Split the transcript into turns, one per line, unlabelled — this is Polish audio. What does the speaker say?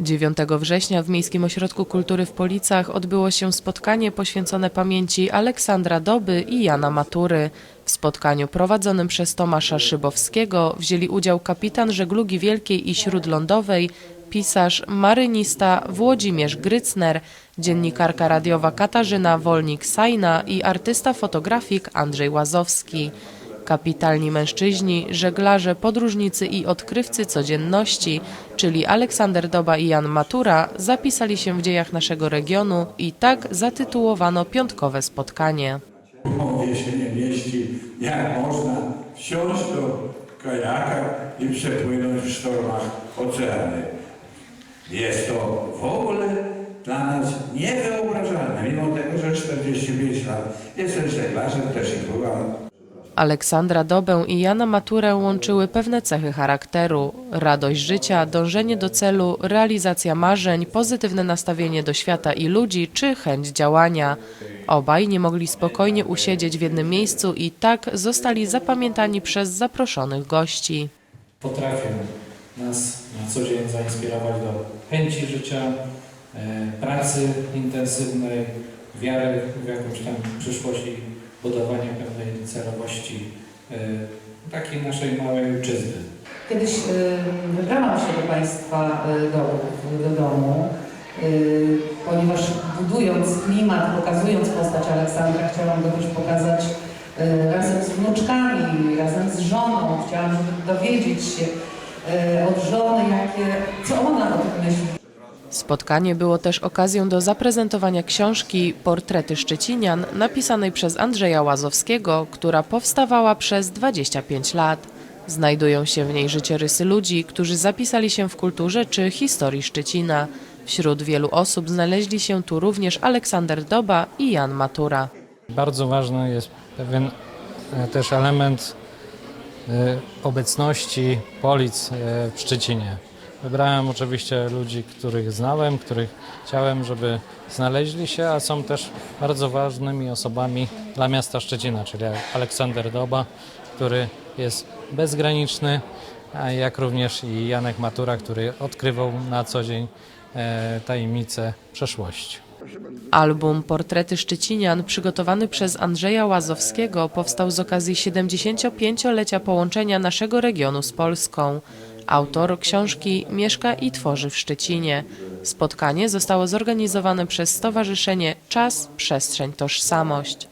9 września w Miejskim Ośrodku Kultury w Policach odbyło się spotkanie poświęcone pamięci Aleksandra Doby i Jana Matury. W spotkaniu prowadzonym przez Tomasza Szybowskiego wzięli udział kapitan żeglugi wielkiej i śródlądowej, pisarz, marynista Włodzimierz Grycner, dziennikarka radiowa Katarzyna Wolnik-Sajna i artysta fotografik Andrzej Łazowski. Kapitalni mężczyźni, żeglarze, podróżnicy i odkrywcy codzienności, czyli Aleksander Doba i Jan Matura, zapisali się w dziejach naszego regionu i tak zatytułowano piątkowe spotkanie.
Głowie się nie mieści, jak można wsiąść do kajaka i przepłynąć w sztormach oceany. Jest to w ogóle dla nas niewyobrażalne, mimo tego, że 45 lat jestem żeglarzem, też ich byłam.
Aleksandra Dobę i Jana Maturę łączyły pewne cechy charakteru: radość życia, dążenie do celu, realizacja marzeń, pozytywne nastawienie do świata i ludzi czy chęć działania. Obaj nie mogli spokojnie usiedzieć w jednym miejscu i tak zostali zapamiętani przez zaproszonych gości.
potrafią nas na co dzień zainspirować do chęci życia, e, pracy intensywnej, wiary w jakąś tam przyszłość budowania pewnej celowości e, takiej naszej małej ojczyzny.
Kiedyś y, wybrałam się do Państwa y, do, do domu, ponieważ budując klimat, pokazując postać Aleksandra, chciałam go też pokazać razem z wnuczkami, razem z żoną. Chciałam dowiedzieć się od żony, jakie, co ona o tym myśli.
Spotkanie było też okazją do zaprezentowania książki Portrety Szczecinian, napisanej przez Andrzeja Łazowskiego, która powstawała przez 25 lat. Znajdują się w niej życiorysy ludzi, którzy zapisali się w kulturze czy historii Szczecina. Wśród wielu osób znaleźli się tu również Aleksander Doba i Jan Matura.
Bardzo ważny jest pewien e, też element e, obecności polic e, w Szczecinie. Wybrałem oczywiście ludzi, których znałem, których chciałem, żeby znaleźli się, a są też bardzo ważnymi osobami dla miasta Szczecina, czyli Aleksander Doba, który jest bezgraniczny, jak również i Janek Matura, który odkrywał na co dzień e, tajemnice przeszłości.
Album Portrety Szczecinian, przygotowany przez Andrzeja Łazowskiego, powstał z okazji 75-lecia połączenia naszego regionu z Polską. Autor książki mieszka i tworzy w Szczecinie. Spotkanie zostało zorganizowane przez Stowarzyszenie Czas, Przestrzeń, Tożsamość.